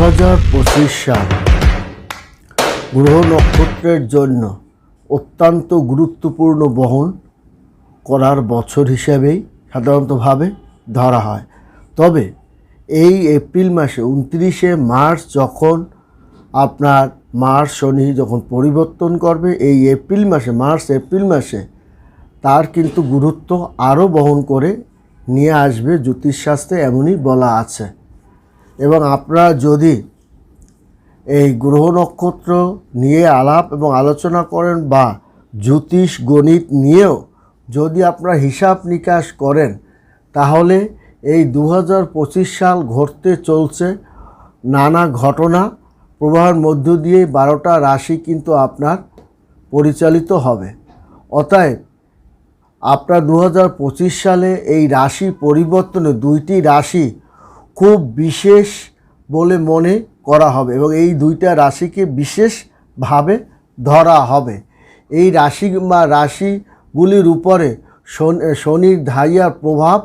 হাজার পঁচিশ সাল গ্রহ নক্ষত্রের জন্য অত্যন্ত গুরুত্বপূর্ণ বহন করার বছর হিসেবেই সাধারণতভাবে ধরা হয়। তবে এই এপ্রিল মাসে উনত্রিশে মার্চ যখন আপনার মার্চ শনি যখন পরিবর্তন করবে, এই এপ্রিল মাসে, মার্চ এপ্রিল মাসে তার কিন্তু গুরুত্ব আরও বহন করে নিয়ে আসবে জ্যোতিষশাস্ত্রে এমনই বলা আছে। এবং আপনারা যদি এই গ্রহ নক্ষত্র নিয়ে আলাপ এবং আলোচনা করেন বা জ্যোতিষ, গণিত নিয়েও যদি আপনারা হিসাব নিকাশ করেন, তাহলে এই দু হাজার পঁচিশ সাল ঘটতে চলছে নানা ঘটনা। প্রবাহের মধ্য দিয়ে বারোটা রাশি কিন্তু আপনার পরিচালিত হবে। অতএব আপনার দু হাজার পঁচিশ সালে এই রাশি পরিবর্তনে দুইটি রাশি খুব বিশেষ বলে মনে করা হবে এবং এই দুইটা রাশিকে বিশেষভাবে ধরা হবে। এই রাশি বা রাশিগুলির উপরে শন- শনির ধাইয়ার প্রভাব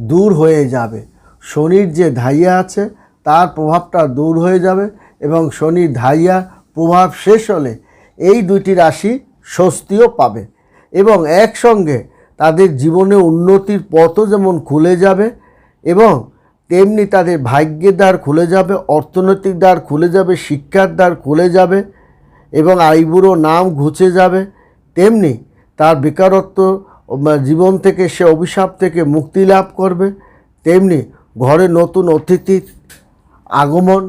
দূর হয়ে যাবে। শনির যে ধাইয়া আছে, তার প্রভাবটা দূর হয়ে যাবে এবং শনির ধাইয়া প্রভাব শেষ হলে এই দুইটি রাশি স্বস্তিও পাবে এবং একসঙ্গে তাদের জীবনে উন্নতির পথও যেমন খুলে যাবে এবং তেমনি তাদের ভাগ্যের দ্বার খুলে যাবে, অর্থনৈতিক দ্বার খুলে যাবে, শিক্ষার দ্বার খুলে যাবে এবং আইবুড়ো নাম ঘুচে যাবে। তেমনি তার বেকারত্ব জীবন থেকে সে অভিশাপ থেকে মুক্তি লাভ করবে। তেমনি ঘরে নতুন অতিথির আগমন।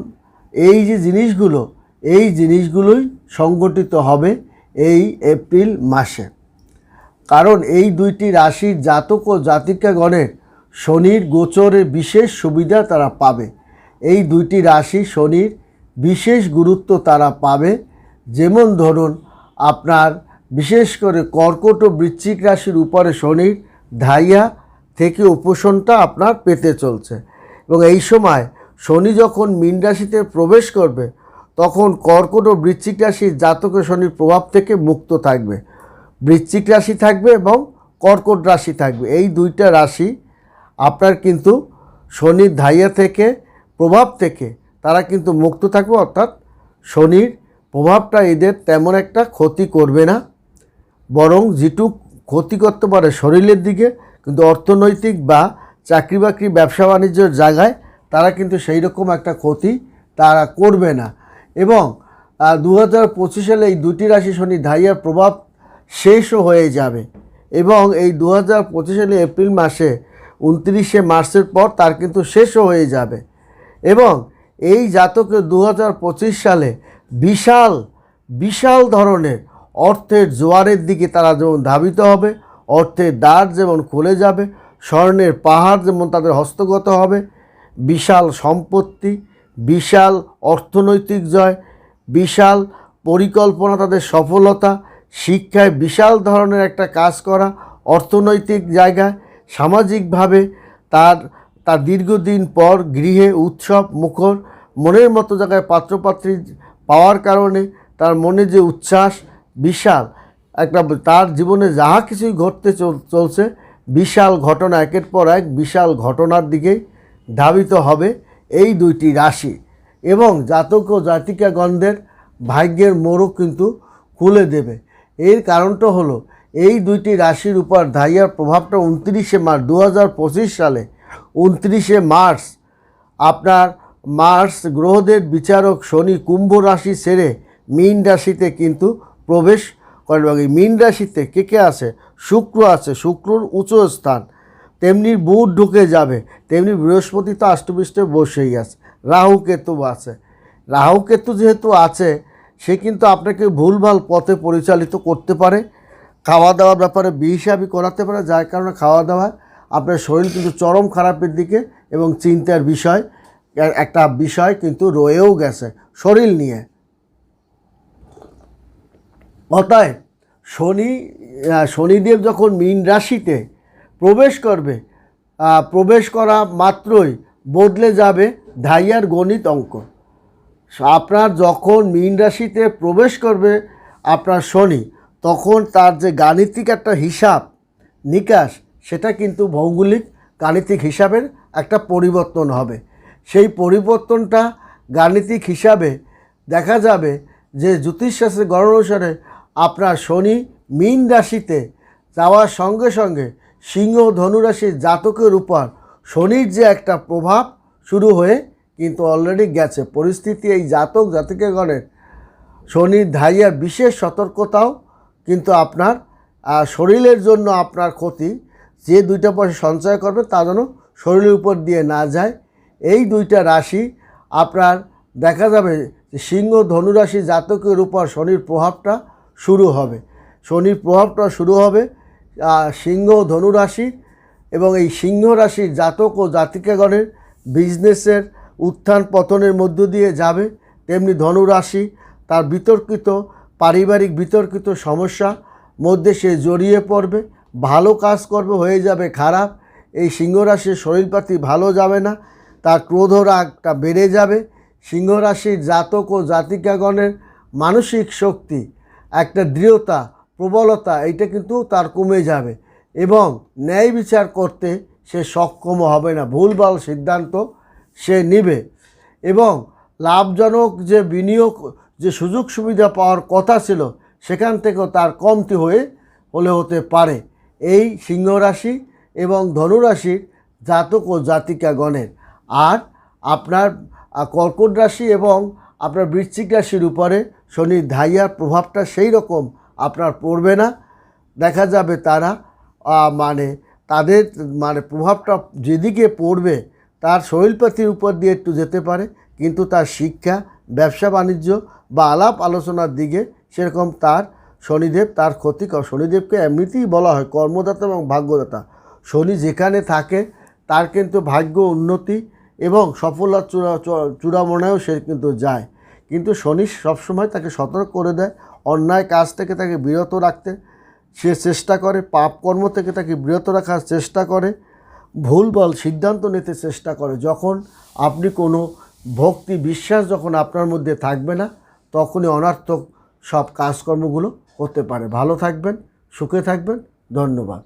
এই যে জিনিসগুলো, এই জিনিসগুলোই সংগঠিত হবে এই এপ্রিল মাসে। কারণ এই দুইটি রাশির জাতক ও জাতিকাগণের শনির গোচরে বিশেষ সুবিধা তারা পাবে। এই দুইটি রাশি শনির বিশেষ গুরুত্ব তারা পাবে। যেমন ধরুন, আপনার বিশেষ করে কর্কট ও বৃশ্চিক রাশির উপরে শনির ধাইয়া থেকে উপশমটা আপনার পেতে চলছে। এবং এই সময় শনি যখন মীন রাশিতে প্রবেশ করবে, তখন কর্কট ও বৃশ্চিক রাশির জাতকে শনির প্রভাব থেকে মুক্ত থাকবে। বৃশ্চিক রাশি থাকবে এবং কর্কট রাশি থাকবে। এই দুইটা রাশি আপনার কিন্তু শনির ধাইয়া থেকে প্রভাব থেকে তারা কিন্তু মুক্ত থাকবে, অর্থাৎ শনির প্রভাবটা এদের তেমন একটা ক্ষতি করবে না। বরং যেটুক ক্ষতি করতে পারে শরীরের দিকে, কিন্তু অর্থনৈতিক বা চাকরি বাকরি ব্যবসা বাণিজ্যের জায়গায় তারা কিন্তু সেই রকম একটা ক্ষতি তারা করবে না। এবং দু হাজার পঁচিশ সালে এই দুটি রাশি শনি ধাইয়ার প্রভাব শেষও হয়ে যাবে। এবং এই দু হাজার পঁচিশ সালে এপ্রিল মাসে উনত্রিশে মার্চের পর তার কিন্তু শেষও হয়ে যাবে। এবং এই জাতকে দু হাজার পঁচিশ সালে বিশাল বিশাল ধরনের অর্থের জোয়ারের দিকে তারা যেমন ধাবিত হবে, অর্থের দ্বার যেমন খুলে যাবে, স্বর্ণের পাহাড় যেমন তাদের হস্তগত হবে, বিশাল সম্পত্তি, বিশাল অর্থনৈতিক জয়, বিশাল পরিকল্পনা তাদের সফলতা, শিক্ষায় বিশাল ধরনের একটা কাজ করা, অর্থনৈতিক জায়গায় সামাজিকভাবে তার তার দীর্ঘদিন পর গৃহে উৎসব, মুখর, মনের মতো জায়গায় পাত্রপাত্রী পাওয়ার কারণে তার মনে যে উচ্ছ্বাস, বিশাল, একটা তার জীবনে যাহা কিছুই ঘটতে চল- চলছে, বিশাল ঘটনা, একের পর এক বিশাল ঘটনার দিকেই ধাবিত হবে এই দুইটি রাশি। এবং জাতক ও জাতিকাগণদের ভাগ্যের মোড়ক কিন্তু খুলে দেবে। এর কারণটা হলো এই দুইটি রাশির উপর ধাইয়ার প্রভাবটা উনত্রিশে মার্চ দু হাজার পঁচিশ সালে উনত্রিশে মার্চ, আপনার মার্স গ্রহদের বিচারক শনি কুম্ভ রাশি ছেড়ে মীন রাশিতে কিন্তু প্রবেশ করেন এবং এই মীন রাশিতে কে কে আছে? শুক্র আছে, শুক্রর উঁচু স্থান। তেমনি বুধ ঢুকে যাবে, তেমনি বৃহস্পতি তো আষ্টপৃষ্ঠে বসেই আছে, রাহু কেতু আছে। রাহু কেতু যেহেতু আছে, সে কিন্তু আপনাকে ভুলভাল পথে পরিচালিত করতে পারে। খাওয়া দাওয়ার ব্যাপারে বিহিসাবি করাতে পারে, যার কারণে খাওয়া দাওয়া আপনার শরীর কিন্তু চরম খারাপের দিকে এবং চিন্তার বিষয়। একটা বিষয় কিন্তু রয়েও গেছে শরীর নিয়ে। অতএব শনি শনিদেব যখন মীন রাশিতে প্রবেশ করবে প্রবেশ করা মাত্রই বদলে যাবে ধাইয়ার গণিত অঙ্ক। আপনার যখন মীন রাশিতে প্রবেশ করবে, আপনার শনি তখন তার যে গাণিতিক একটা হিসাব নিকাশ, সেটা কিন্তু ভৌগোলিক গাণিতিক হিসাবের একটা পরিবর্তন হবে। সেই পরিবর্তনটা গাণিতিক হিসাবে দেখা যাবে যে জ্যোতিষশাস্ত্রের গণনা অনুসারে আপনার শনি মীন রাশিতে যাওয়ার সঙ্গে সঙ্গে সিংহ ধনুরাশির জাতকের উপর শনির যে একটা প্রভাব শুরু হয়ে কিন্তু অলরেডি গেছে। পরিস্থিতি এই জাতক জাতিকেগণের শনির ধাইয়ার বিশেষ সতর্কতাও কিন্তু আপনার শরীরের জন্য আপনার ক্ষতি, যে দুইটা পয়সা সঞ্চয় করবে তা যেন শরীরের উপর দিয়ে না যায়। এই দুইটা রাশি আপনার, দেখা যাবে সিংহ ধনুরাশি জাতকের উপর শনির প্রভাবটা শুরু হবে। শনির প্রভাবটা শুরু হবে সিংহ ধনুরাশি এবং এই সিংহ রাশির জাতক ও জাতিকাগণের বিজনেসের উত্থান পতনের মধ্য দিয়ে যাবে। তেমনি ধনুরাশি তার বিতর্কিত পারিবারিক বিতর্কিত সমস্যা মধ্যে সে জড়িয়ে পড়বে, ভালো কাজ করবে হয়ে যাবে খারাপ, এই সিংহ রাশির শরীরপাতি ভালো যাবে না, তার ক্রোধ রাগটা বেড়ে যাবে, সিংহরাশির জাতক ও জাতিকাগণের মানসিক শক্তি, একটা দৃঢ়তা, প্রবলতা, এইটা কিন্তু তার কমে যাবে এবং ন্যায় বিচার করতে সে সক্ষম হবে না, ভুলভাল সিদ্ধান্ত সে নিবে এবং লাভজনক যে বিনিয়োগ যে সুযোগ সুবিধা পাওয়ার কথা ছিল, সেখান থেকেও তার কমতি হয়ে হলে হতে পারে। এই সিংহ রাশি এবং ধনুরাশির জাতক ও জাতিকাগণের। আর আপনার কর্কট রাশি এবং আপনার বৃশ্চিক রাশির উপরে শনির ধাইয়ার প্রভাবটা সেই রকম আপনার পড়বে না। দেখা যাবে তারা মানে তাদের মানে প্রভাবটা যেদিকে পড়বে, তার শরীরপাতির উপর দিয়ে একটু যেতে পারে, কিন্তু তার শিক্ষা ব্যবসা বাণিজ্য বা আলাপ আলোচনার দিকে, সেরকম তার শনিদেব, তার ক্ষতি শনিদেবকে এমনিতেই বলা হয় কর্মদাতা এবং ভাগ্যদাতা। শনি যেখানে থাকে, তার কিন্তু ভাগ্য উন্নতি এবং সফলতা চূড়া চূড়া- চূড়ামনায়ও সে কিন্তু যায়। কিন্তু শনি সবসময় তাকে সতর্ক করে দেয়, অন্যায় কাজ থেকে তাকে বিরত রাখতে। সে চেষ্টা করে, পাপ কর্ম থেকে তাকে বিরত রাখার চেষ্টা করে। ভুলভাল সিদ্ধান্ত নিতে চেষ্টা করে। যখন আপনি কোনো ভক্তি বিশ্বাস যখন আপনার মধ্যে থাকবে না, তখনই অনার্থক সব কাজকর্মগুলো হতে পারে। ভালো থাকবেন, সুখে থাকবেন, ধন্যবাদ।